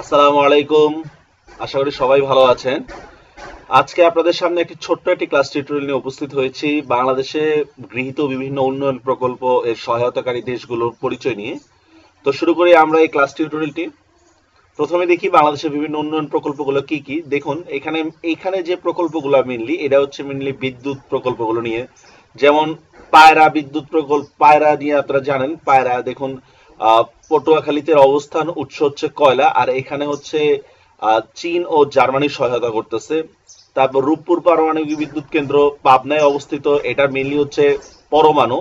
আসসালামু আলাইকুম। আশা করি সবাই ভালো আছেন। আজকে আপনাদের সামনে একটি ছোট্ট একটি ক্লাস টিউটোরিয়াল নিয়ে উপস্থিত হয়েছি। বাংলাদেশে গৃহীত বিভিন্ন উন্নয়ন প্রকল্প এর সহায়তাকারী দেশগুলোর পরিচয় নিয়ে। তো শুরু করি আমরা এই ক্লাস টিউটোরিয়ালটি প্রথমে দেখি বাংলাদেশের বিভিন্ন উন্নয়ন প্রকল্পগুলো কি কি। দেখুন, এখানে এখানে যে প্রকল্পগুলো মেনলি এটা হচ্ছে মেনলি বিদ্যুৎ প্রকল্পগুলো নিয়ে। যেমন পায়রা বিদ্যুৎ প্রকল্প, পায়রা নিয়ে আপনারা জানেন, পায়রা, দেখুন পটুয়াখালীতে অবস্থান, উৎস হচ্ছে কয়লা, আর এখানে হচ্ছে চীন ও জার্মানি সহায়তা করতেছে। তারপর রূপপুর পারমাণবিক বিদ্যুৎ কেন্দ্র পাবনায় অবস্থিত, এটা মেনলি হচ্ছে পরমাণু।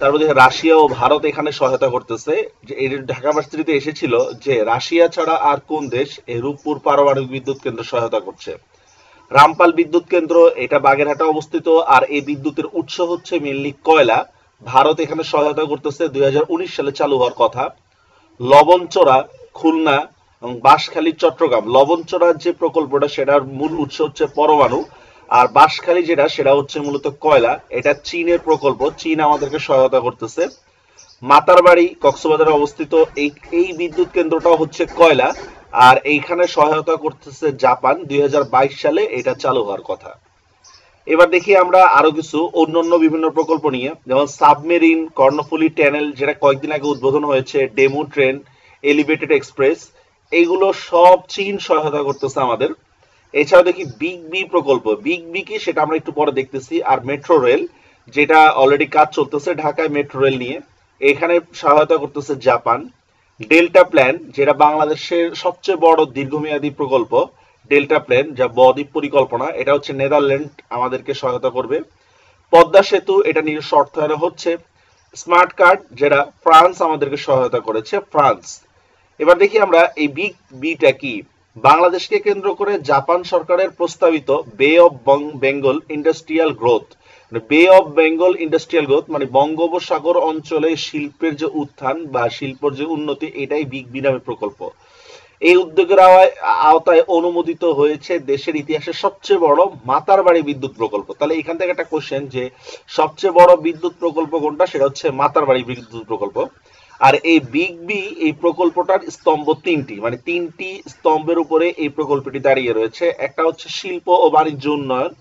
তারপর রাশিয়া ও ভারত এখানে সহায়তা করতেছে। যে এর ঢাকা ভার্সিটিতে এসেছিল যে রাশিয়া ছাড়া আর কোন দেশ এই রূপপুর পারমাণবিক বিদ্যুৎ কেন্দ্র সহায়তা করছে? রামপাল বিদ্যুৎ কেন্দ্র, এটা বাগেরহাটে অবস্থিত, আর এই বিদ্যুতের উৎস হচ্ছে মেনলি কয়লা। ভারত এখানে সহায়তা করতেছে দুই হাজার উনিশ সালে চালু হওয়ার কথা। লবণচোরা, খুলনা এবং বাঁশখালী, চট্টগ্রাম। লবণচোরার যে প্রকল্পটা, সেটার মূল উৎস হচ্ছে পরমাণু। আর বাঁশখালী যেটা, সেটা হচ্ছে মূলত কয়লা। এটা চীনের প্রকল্প, চীন আমাদেরকে সহায়তা করতেছে। মাতারবাড়ি, কক্সবাজারে অবস্থিত এই এই বিদ্যুৎ কেন্দ্রটাও হচ্ছে কয়লা। আর এইখানে সহায়তা করতেছে জাপান, দুই সালে এটা চালু হওয়ার কথা। এবার দেখি আমরা আরও কিছু অন্যান্য বিভিন্ন প্রকল্প নিয়ে। যেমন সাবমেরিন, কর্ণফুলি ট্যানেল, যেটা কয়েকদিন আগে উদ্বোধন হয়েছে, ডেমো ট্রেন, এলিভেটেড এক্সপ্রেস এইগুলো সব চীন সহায়তা করতেছে আমাদের। এছাড়া দেখি বিগ বি প্রকল্প। বিগ বি কি সেটা আমরা একটু পরে দেখতেছি। আর মেট্রো রেল যেটা অলরেডি কাজ চলতেছে ঢাকায় মেট্রো রেল নিয়ে। এখানে সহায়তা করতেছে জাপান ডেল্টা প্ল্যান যেটা বাংলাদেশের সবচেয়ে বড় দীর্ঘমেয়াদী প্রকল্প। ডেল্টা প্ল্যান যা বদ্বীপ পরিকল্পনা, এটা হচ্ছে নেদারল্যান্ড আমাদেরকে সহায়তা করবে। পদ্মা সেতু, এটা নিজস্ব অর্থায়নে হচ্ছে। স্মার্ট কার্ড যেটা ফ্রান্স আমাদেরকে সহায়তা করেছে ফ্রান্স এবার দেখি আমরা এই বিগ বিটা কি? বাংলাদেশকে কেন্দ্র করে জাপান সরকারের প্রস্তাবিত bay of Bengal industrial growth bay of Bengal industrial growth মানে বঙ্গোপসাগর অঞ্চলে শিল্পের যে উত্থান বা শিল্পের যে উন্নতি, এটাই বিগ বি নামে প্রকল্প। এই উদ্যোগের আওতায় অনুমোদিত হয়েছে দেশের ইতিহাসের সবচেয়ে বড় মাতার বাড়ি বিদ্যুৎ প্রকল্প। তাহলে এখান থেকে একটা কোশ্চেন যে সবচেয়ে বড় বিদ্যুৎ প্রকল্প কোনটা? সেটা হচ্ছে মাতার বাড়ি বিদ্যুৎ প্রকল্প। আর এই বিগ বি এই প্রকল্পটার স্তম্ভ তিনটি মানে তিনটি স্তম্ভের উপরে এই প্রকল্পটি দাঁড়িয়ে রয়েছে। একটা হচ্ছে শিল্প ও বাণিজ্য উন্নয়ন,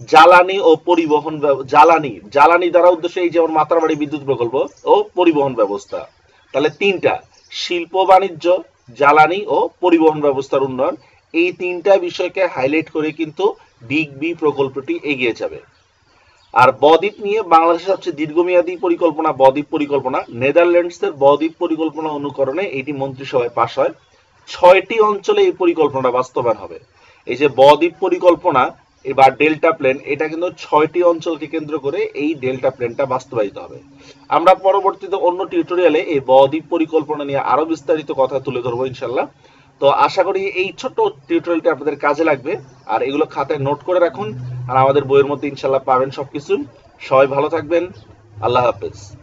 জ্বালানি ও পরিবহন জ্বালানি জ্বালানি দ্বারা উদ্দেশ্য এই যেমন মাতারবাড়ি বিদ্যুৎ প্রকল্প ও পরিবহন ব্যবস্থা। তাহলে তিনটা, শিল্প বাণিজ্য, জ্বালানি ও পরিবহন ব্যবস্থার উন্নয়ন, এই তিনটা বিষয়কে হাইলাইট করে কিন্তু বিগ বি প্রকল্পটি এগিয়ে যাবে। আর বদ্বীপ নিয়ে বাংলাদেশের সবচেয়ে দীর্ঘমেয়াদী পরিকল্পনা, বদ্বীপ পরিকল্পনা নেদারল্যান্ডসের বদ্বীপ পরিকল্পনা অনুকরণে এটি মন্ত্রিসভায় পাশ হয়। ছয়টি অঞ্চলে এই পরিকল্পনা বাস্তবায়ন হবে। এই যে বদ্বীপ পরিকল্পনা এবার ডেল্টা প্লেন, এটা কিন্তু ছয়টি অঞ্চলকে কেন্দ্র করে এই ডেল্টা প্লেনটা বাস্তবায়িত হবে। আমরা পরবর্তীতে অন্য টিউটোরিয়ালে এই বদ্বীপ পরিকল্পনা নিয়ে আরও বিস্তারিত কথা তুলে ধরবো ইনশাল্লাহ তো আশা করি এই ছোট্ট টিউটোরিয়ালটা আপনাদের কাজে লাগবে। আর এগুলো খাতায় নোট করে রাখুন। আর আমাদের বইয়ের মধ্যে ইনশাল্লাহ পাবেন সবকিছু। সবাই ভালো থাকবেন। আল্লাহ হাফেজ।